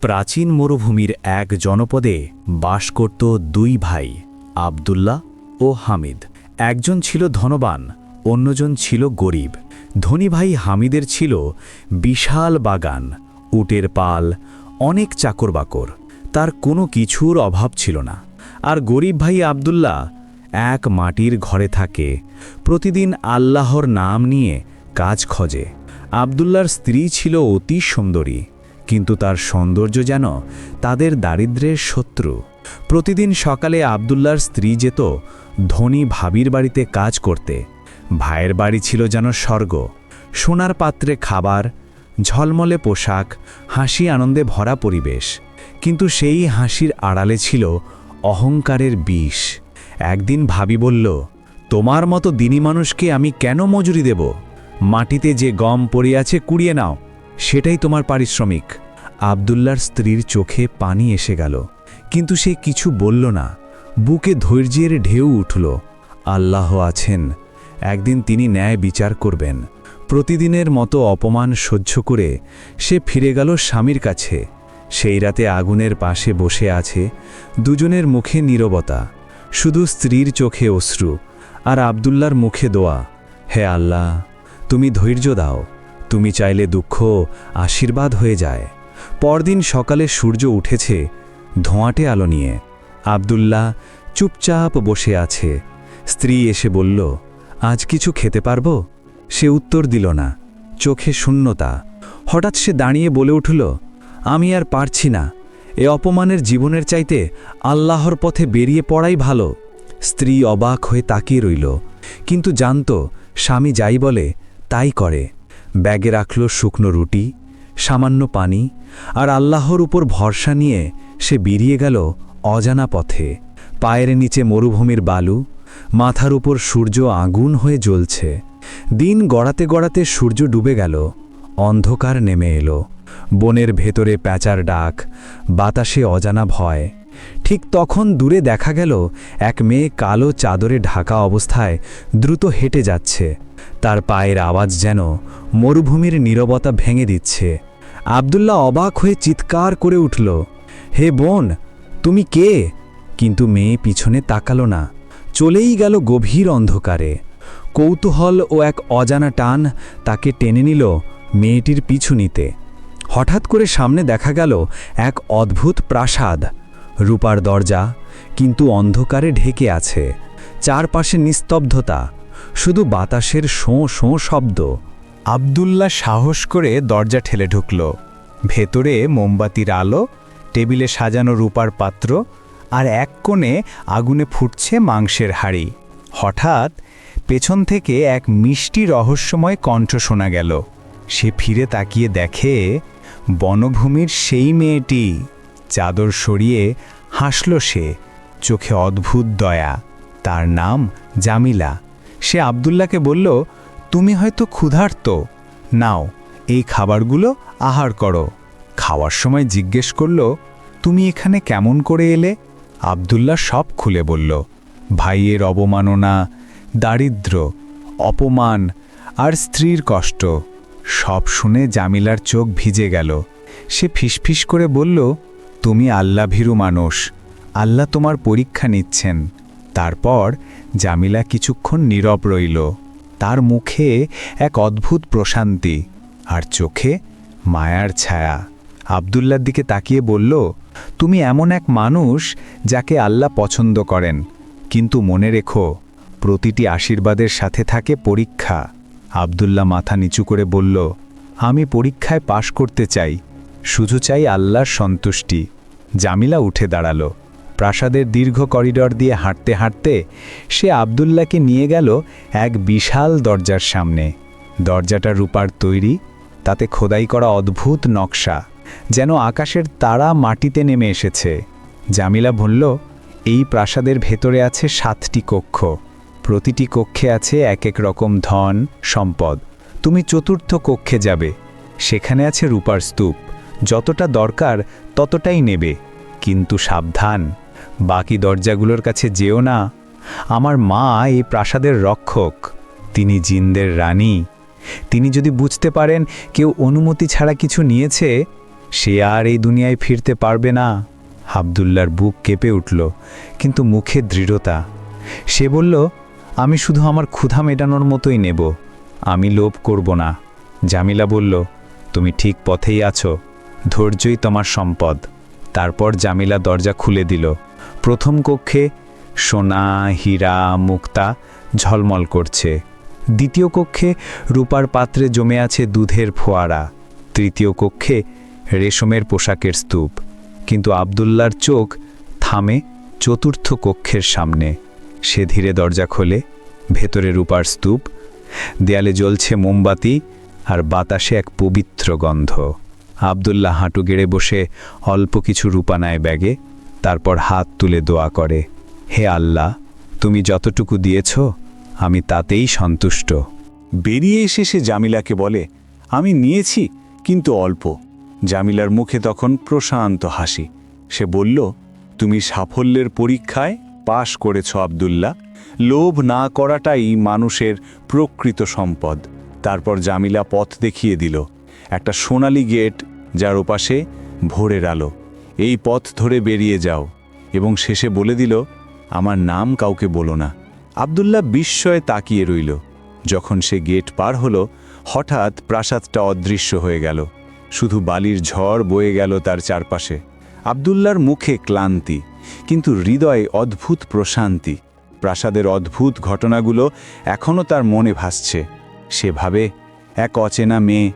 প্রাচীন মরুভূমির এক জনপদে বাস করত দুই ভাই, আবদুল্লাহ ও হামিদ। একজন ছিল ধনবান, অন্যজন ছিল গরিব। ধনী ভাই হামিদের ছিল বিশাল বাগান, উটের পাল, অনেক চাকরবাকর। তার কোনো কিছুর অভাব ছিল না। আর গরিব ভাই আবদুল্লাহ এক মাটির ঘরে থাকে, প্রতিদিন আল্লাহর নাম নিয়ে কাজ খোঁজে। আবদুল্লার স্ত্রী ছিল অতি সুন্দরী। কিন্তু তার সৌন্দর্য যেন তাদের দারিদ্র্যের শত্রু। প্রতিদিন সকালে আবদুল্লার স্ত্রী যেত ধনী ভাবির বাড়িতে কাজ করতে। ভাইয়ের বাড়ি ছিল যেন স্বর্গ। সোনার পাত্রে খাবার, ঝলমলে পোশাক, হাসি আনন্দে ভরা পরিবেশ। কিন্তু সেই হাসির আড়ালে ছিল অহংকারের বিষ। একদিন ভাবি বলল, তোমার মতো দিনী মানুষকে আমি কেন মজুরি দেব? মাটিতে যে গম পড়িয়াছে কুড়িয়ে নাও। সেটাই তোমার পারিশ্রমিক। আবদুল্লার স্ত্রীর চোখে পানি এসে গেল। কিন্তু সে কিছু বলল না। বুকে ধৈর্যের ঢেউ উঠল। আল্লাহ আছেন। একদিন তিনি ন্যায় বিচার করবেন। প্রতিদিনের মতো অপমান সহ্য করে সে ফিরে গেল স্বামীর কাছে। সেই রাতে আগুনের পাশে বসে আছে দুজনের মুখে নীরবতা। শুধু স্ত্রীর চোখে অশ্রু আর আবদুল্লার মুখে দোয়া। হে আল্লাহ, তুমি ধৈর্য দাও। তুমি চাইলে দুঃখ, আশীর্বাদ হয়ে যায়। পরদিন সকালে সূর্য উঠেছে ধোঁয়াটে আলো নিয়ে। আবদুল্লাহ চুপচাপ বসে আছে। স্ত্রী এসে বলল, আজ কিছু খেতে পারব? সে উত্তর দিল না। চোখে শূন্যতা। হঠাৎ সে দাঁড়িয়ে বলে উঠল, আমি আর পারছি না। এ অপমানের জীবনের চাইতে আল্লাহর পথে বেরিয়ে পড়াই ভালো। স্ত্রী অবাক হয়ে তাকিয়ে রইল। কিন্তু জানত, স্বামী যাই বলে, তাই করে। ব্যাগে রাখল শুকনো রুটি, সামান্য পানি আর আল্লাহর উপর ভরসা নিয়ে সে বেরিয়ে গেল অজানা পথে। পায়ের নিচে মরুভূমির বালু, মাথার উপর সূর্য আগুন হয়ে জ্বলছে। দিন গড়াতে গড়াতে সূর্য ডুবে গেল, অন্ধকার নেমে এলো। বনের ভেতরে প্যাঁচার ডাক, বাতাসে অজানা ভয়। ঠিক তখন দূরে দেখা গেল এক মেয়ে কালো চাদরে ঢাকা অবস্থায় দ্রুত হেঁটে যাচ্ছে। তার পায়ের আওয়াজ যেন মরুভূমির নীরবতা ভেঙে দিচ্ছে। আবদুল্লাহ অবাক হয়ে চিৎকার করে উঠল, হে বোন, তুমি কে? কিন্তু মেয়ে পিছনে তাকালো না, চলেই গেল গভীর অন্ধকারে। কৌতূহল ও এক অজানা টান তাকে টেনে নিল মেয়েটির পিছু নিতে। হঠাৎ করে সামনে দেখা গেল এক অদ্ভুত প্রাসাদ। রূপার দরজা কিন্তু অন্ধকারে ঢেকে আছে, চারপাশে নিস্তব্ধতা। শুধু বাতাসের শোঁ শোঁ শব্দ। আবদুল্লা সাহস করে দরজা ঠেলে ঢুকল। ভেতরে মোমবাতির আলো, টেবিলে সাজানো রূপার পাত্র আর এক কোণে আগুনে ফুটছে মাংসের হাড়ি। হঠাৎ পেছন থেকে এক মিষ্টি রহস্যময় কণ্ঠ শোনা গেল। সে ফিরে তাকিয়ে দেখে বনভূমির সেই মেয়েটি। চাদর সরিয়ে হাসল সে। চোখে অদ্ভুত দয়া। তার নাম জামিলা। সে আবদুল্লাকে বলল, তুমি হয়তো ক্ষুধার্ত। নাও, এই খাবারগুলো আহার করো। খাওয়ার সময় জিজ্ঞেস করল, তুমি এখানে কেমন করে এলে? আবদুল্লাহ সব খুলে বলল, ভাইয়ের অবমাননা, দারিদ্র, অপমান আর স্ত্রীর কষ্ট, সব শুনে জামিলার চোখ ভিজে গেল। সে ফিসফিস করে বলল, তুমি আল্লাভীরু মানুষ, আল্লাহ তোমার পরীক্ষা নিচ্ছেন। তারপর জামিলা কিছুক্ষণ নীরব রইল। তার মুখে এক অদ্ভুত প্রশান্তি আর চোখে মায়ার ছায়া। আবদুল্লার দিকে তাকিয়ে বলল, তুমি এমন এক মানুষ যাকে আল্লাহ পছন্দ করেন। কিন্তু মনে রেখো, প্রতিটি আশীর্বাদের সাথে থাকে পরীক্ষা। আবদুল্লাহ মাথা নিচু করে বলল, আমি পরীক্ষায় পাশ করতে চাই। শুধু চাই আল্লাহর সন্তুষ্টি। জামিলা উঠে দাঁড়াল। প্রাসাদের দীর্ঘ করিডর দিয়ে হাঁটতে হাঁটতে সে আবদুল্লাহকে নিয়ে গেল এক বিশাল দরজার সামনে। দরজাটা রূপার তৈরি, তাতে খোদাই করা অদ্ভুত নকশা, যেন আকাশের তারা মাটিতে নেমে এসেছে। জামিলা বলল, এই প্রাসাদের ভেতরে আছে সাতটি কক্ষ। প্রতিটি কক্ষে আছে এক এক রকম ধন, সম্পদ। তুমি চতুর্থ কক্ষে যাবে। সেখানে আছে রূপার স্তূপ। যতটা দরকার ততটাই নেবে। কিন্তু সাবধান। বাকি দরজাগুলোর কাছে যেও না। আমার মা এই প্রাসাদের রক্ষক। তিনি জিনদের রানী। তিনি যদি বুঝতে পারেন, কেউ অনুমতি ছাড়া কিছু নিয়েছে, সে আর এই দুনিয়ায় ফিরতে পারবে না। আবদুল্লার বুক কেঁপে উঠল, কিন্তু মুখে দৃঢ়তা। সে বলল, আমি শুধু আমার ক্ষুধা মেটানোর মতোই নেব। আমি লোভ করব না। জামিলা বলল, তুমি ঠিক পথেই আছো। ধৈর্যই তোমার সম্পদ। তারপর জামিলা দরজা খুলে দিল। প্রথম কক্ষে সোনা, হীরা, মুক্তা ঝলমল করছে। দ্বিতীয় কক্ষে রূপার পাত্রে জমে আছে দুধের ফোয়ারা। তৃতীয় কক্ষে রেশমের পোশাকের স্তূপ। কিন্তু আবদুল্লার চোখ থামে চতুর্থ কক্ষের সামনে। সে ধীরে দরজা খোলে, ভেতরে রূপার স্তূপ। দেয়ালে জ্বলছে মোমবাতি আর বাতাসে এক পবিত্র গন্ধ। আবদুল্লাহ হাঁটু গেড়ে বসে অল্প কিছু রূপা নেয় ব্যাগে তারপর হাত তুলে দোয়া করে, হে আল্লাহ, তুমি যতটুকু দিয়েছ, আমি তাতেই সন্তুষ্ট বেরিয়ে এসে সে জামিলাকে বলে, আমি নিয়েছি, কিন্তু অল্প জামিলার মুখে তখন প্রশান্ত হাসি। সে বলল, তুমি সাফল্যের পরীক্ষায় পাশ করেছ, আবদুল্লাহ। লোভ না করাটাই মানুষের প্রকৃত সম্পদ তারপর জামিলা পথ দেখিয়ে দিল। একটা সোনালি গেট যার ওপাশে ভোরের আলো। এই পথ ধরে বেরিয়ে যাও। এবং শেষে বলে দিল, আমার নাম কাউকে বলো না। আবদুল্লাহ বিস্ময়ে তাকিয়ে রইল। যখন সে গেট পার হলো, হঠাৎ প্রাসাদটা অদৃশ্য হয়ে গেল। শুধু বালির ঝড় বয়ে গেল তার চারপাশে। আবদুল্লার মুখে ক্লান্তি, কিন্তু হৃদয়ে অদ্ভুত প্রশান্তি। প্রাসাদের অদ্ভুত ঘটনাগুলো এখনও তার মনে ভাসছে। সে ভাবে এক অচেনা মেয়ে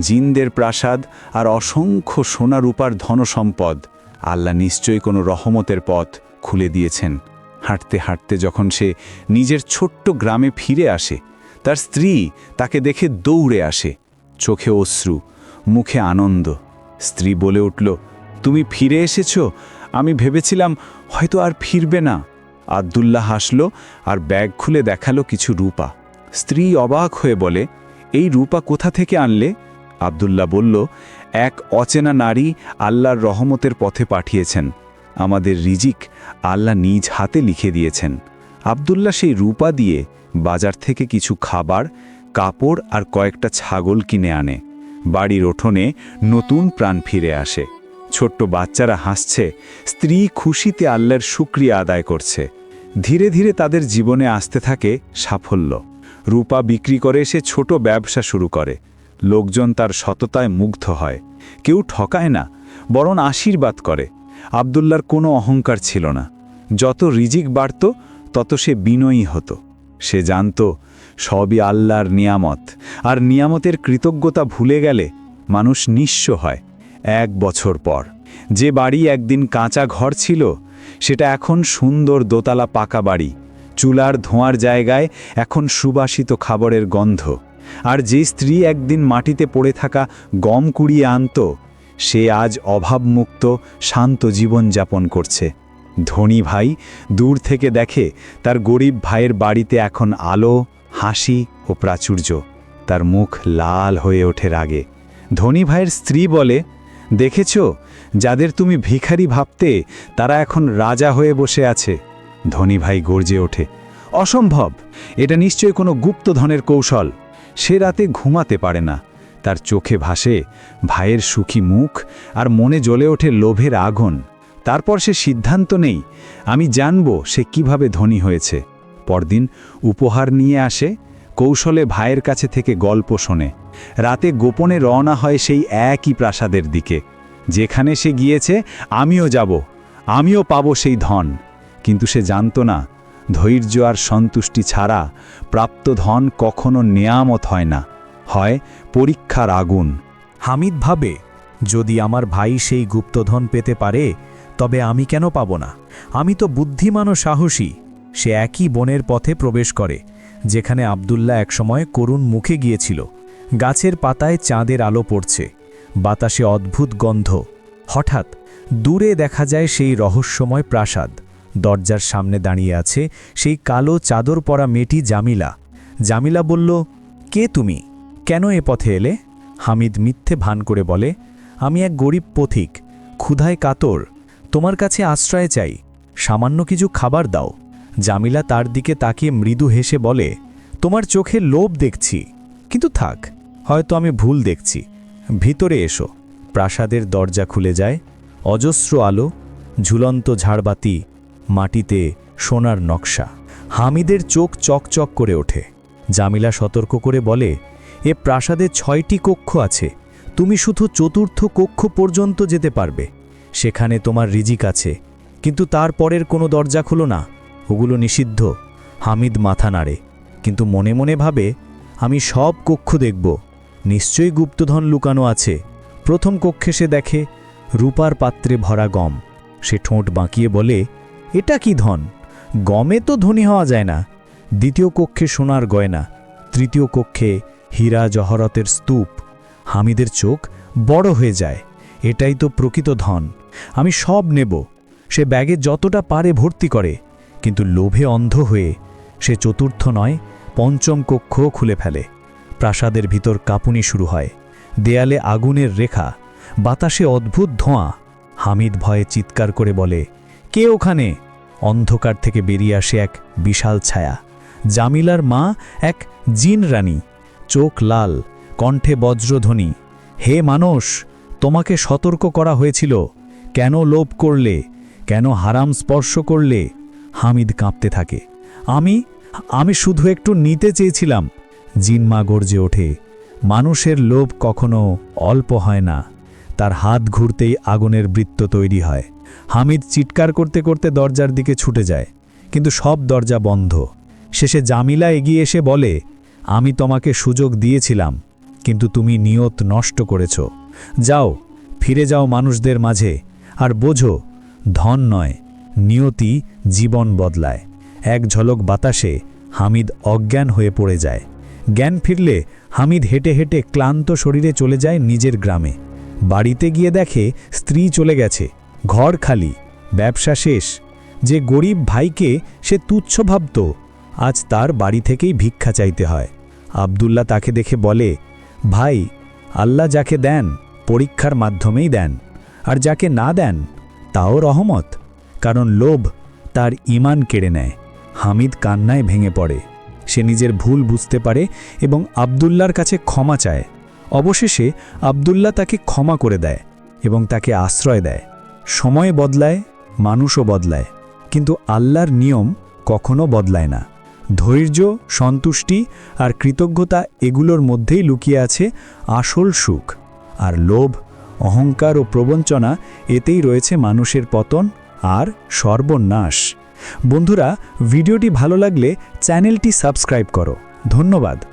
জিনদের প্রাসাদ আর অসংখ্য সোনা রূপার ধনসম্পদ। আল্লাহ নিশ্চয়ই কোনো রহমতের পথ খুলে দিয়েছেন। হাঁটতে হাঁটতে যখন সে নিজের ছোট্ট গ্রামে ফিরে আসে, তার স্ত্রী তাকে দেখে দৌড়ে আসে। চোখে অশ্রু, মুখে আনন্দ। স্ত্রী বলে উঠল, তুমি ফিরে এসেছ? আমি ভেবেছিলাম হয়তো আর ফিরবে না। আবদুল্লাহ হাসল আর ব্যাগ খুলে দেখাল কিছু রূপা। স্ত্রী অবাক হয়ে বলে, এই রূপা কোথা থেকে আনলে? আবদুল্লাহ বলল, এক অচেনা নারী আল্লাহর রহমতের পথে পাঠিয়েছেন। আমাদের রিজিক আল্লাহ নিজ হাতে লিখে দিয়েছেন। আবদুল্লাহ সেই রূপা দিয়ে বাজার থেকে কিছু খাবার, কাপড় আর কয়েকটা ছাগল কিনে আনে। বাড়ির উঠোনে নতুন প্রাণ ফিরে আসে। ছোট্ট বাচ্চারা হাসছে, স্ত্রী খুশিতে আল্লাহর শুক্রিয়া আদায় করছে। ধীরে ধীরে তাদের জীবনে আসতে থাকে সাফল্য। রূপা বিক্রি করে সে ছোট ব্যবসা শুরু করে। লোকজন তার সততায় মুগ্ধ হয়। কেউ ঠকায় না, বরং আশীর্বাদ করে। আবদুল্লার কোনো অহংকার ছিল না। যত রিজিক বাড়ত, তত সে বিনয়ী হতো। সে জানত, সবই আল্লাহর নিয়ামত। আর নিয়ামতের কৃতজ্ঞতা ভুলে গেলে মানুষ নিঃস্ব হয় এক বছর পর। যে বাড়ি একদিন কাঁচা ঘর ছিল, সেটা এখন সুন্দর দোতলা পাকা বাড়ি। চুলার ধোঁয়ার জায়গায় এখন সুবাসিত খাবারের গন্ধ। আর যে স্ত্রী একদিন মাটিতে পড়ে থাকা গম কুড়িয়ে আনত, সে আজ অভাবমুক্ত, শান্ত জীবন যাপন করছে। ধনী ভাই দূর থেকে দেখে তার গরিব ভাইয়ের বাড়িতে এখন আলো, হাসি ও প্রাচুর্য। তার মুখ লাল হয়ে ওঠে রাগে। ধনী ভাইয়ের স্ত্রী বলে, দেখেছ, যাদের তুমি ভিখারি ভাবতে তারা এখন রাজা হয়ে বসে আছে। ধনী ভাই গর্জে ওঠে, অসম্ভব! এটা নিশ্চয়ই কোনো গুপ্তধনের কৌশল। সে রাতে ঘুমাতে পারে না। তার চোখে ভাসে ভাইয়ের সুখী মুখ আর মনে জ্বলে ওঠে লোভের আগুন। তারপর সে সিদ্ধান্ত নেই, আমি জানব সে কীভাবে ধনী হয়েছে। পরদিন উপহার নিয়ে আসে, কৌশলে ভাইয়ের কাছে থেকে গল্প শোনে। রাতে গোপনে রওনা হয় সেই একই প্রাসাদের দিকে। যেখানে সে গিয়েছে, আমিও যাব, আমিও পাবো সেই ধন। কিন্তু সে জানত না ধৈর্য আর সন্তুষ্টি ছাড়া প্রাপ্ত ধন কখনো নেয়ামত হয় না, হয় পরীক্ষার আগুন। হামিদ ভাবে, যদি আমার ভাই সেই গুপ্তধন পেতে পারে, তবে আমি কেন পাব না? আমি তো বুদ্ধিমান ও সাহসী। সে একই বনের পথে প্রবেশ করে, যেখানে আবদুল্লাহ একসময় করুণ মুখে গিয়েছিল। গাছের পাতায় চাঁদের আলো পড়ছে, বাতাসে অদ্ভুত গন্ধ। হঠাৎ দূরে দেখা যায় সেই রহস্যময় প্রাসাদ। দরজার সামনে দাঁড়িয়ে আছে সেই কালো চাদর পরা মেয়েটি জামিলা। জামিলা বলল, কে তুমি? কেন এ পথে এলে? হামিদ মিথ্যে ভান করে বলে, আমি এক গরিব পথিক, ক্ষুধায় কাতর, তোমার কাছে আশ্রয় চাই, সামান্য কিছু খাবার দাও। জামিলা তার দিকে তাকিয়ে মৃদু হেসে বলে, তোমার চোখে লোভ দেখছি, কিন্তু থাক, হয়তো আমি ভুল দেখছি। ভিতরে এসো। প্রাসাদের দরজা খুলে যায়, অজস্র আলো, ঝুলন্ত ঝাড়বাতি মাটিতে সোনার নকশা। হামিদের চোখ চকচক করে ওঠে। জামিলা সতর্ক করে বলে, এ প্রাসাদে ছয়টি কক্ষ আছে। তুমি শুধু চতুর্থ কক্ষ পর্যন্ত যেতে পারবে। সেখানে তোমার রিজিক আছে। কিন্তু তারপরের কোনো দরজা খুলো না। ওগুলো নিষিদ্ধ। হামিদ মাথা নাড়ে। কিন্তু মনে মনে ভাবে, আমি সব কক্ষ দেখব। নিশ্চয়ই গুপ্তধন লুকানো আছে। প্রথম কক্ষে সে দেখে রূপার পাত্রে ভরা গম। সে ঠোঁট বাঁকিয়ে বলে এটা কি ধন? গমে তো ধনী হওয়া যায় না। দ্বিতীয় কক্ষে সোনার গয়না, তৃতীয় কক্ষে হীরা জহরতের স্তূপ। হামিদের চোখ বড় হয়ে যায়, এটাই তো প্রকৃত ধন। আমি সব নেব। সে ব্যাগে যতটা পারে ভর্তি করে, কিন্তু লোভে অন্ধ হয়ে সে চতুর্থ নয়, পঞ্চম কক্ষ খুলে ফেলে। প্রাসাদের ভিতর কাঁপুনি শুরু হয়, দেয়ালে আগুনের রেখা, বাতাসে অদ্ভুত ধোঁয়া। হামিদ ভয়ে চিৎকার করে বলে, কে ওখানে? অন্ধকার থেকে বেরিয়ে আসে এক বিশাল ছায়া। জামিলার মা এক জিন রানী। চোখ লাল, কণ্ঠে বজ্রধ্বনি। হে মানুষ, তোমাকে সতর্ক করা হয়েছিল। কেন লোভ করলে? কেন হারাম স্পর্শ করলে? হামিদ কাঁপতে থাকে। আমি আমি শুধু একটু নিতে চেয়েছিলাম। জিনমা গর্জে ওঠে। মানুষের লোভ কখনো অল্প হয় না। তার হাত ঘুরতেই আগুনের বৃত্ত তৈরি হয়। হামিদ চিৎকার করতে করতে দরজার দিকে ছুটে যায়, কিন্তু সব দরজা বন্ধ। শেষে জামিলা এগিয়ে এসে বলে, আমি তোমাকে সুযোগ দিয়েছিলাম, কিন্তু তুমি নিয়ত নষ্ট করেছ। যাও, ফিরে যাও মানুষদের মাঝে, আর বোঝো, ধন নয়, নিয়তি জীবন বদলায়। এক ঝলক বাতাসে হামিদ অজ্ঞান হয়ে পড়ে যায়। জ্ঞান ফিরলে হামিদ হেঁটে হেঁটে ক্লান্ত শরীরে চলে যায় নিজের গ্রামে। বাড়িতে গিয়ে দেখে স্ত্রী চলে গেছে। ঘর খালি, ব্যবসা শেষ। যে গরিব ভাইকে সে তুচ্ছ ভাবত, আজ তার বাড়ি থেকেই ভিক্ষা চাইতে হয়। আবদুল্লাহ তাকে দেখে বলে, ভাই, আল্লাহ যাকে দেন, পরীক্ষার মাধ্যমেই দেন। আর যাকে না দেন, তাও রহমত। কারণ লোভ তার ইমান কেড়ে নেয়। হামিদ কান্নায় ভেঙে পড়ে। সে নিজের ভুল বুঝতে পারে এবং আবদুল্লার কাছে ক্ষমা চায়। অবশেষে আবদুল্লাহ তাকে ক্ষমা করে দেয় এবং তাকে আশ্রয় দেয়। সময় বদলায়, মানুষও বদলায়। কিন্তু আল্লাহর নিয়ম কখনো বদলায় না। ধৈর্য, সন্তুষ্টি আর কৃতজ্ঞতা এগুলোর মধ্যেই লুকিয়ে আছে আসল সুখ। আর লোভ, অহংকার ও প্রবঞ্চনা এতেই রয়েছে মানুষের পতন আর সর্বনাশ। বন্ধুরা, ভিডিওটি ভালো লাগলে চ্যানেলটি সাবস্ক্রাইব করো। ধন্যবাদ।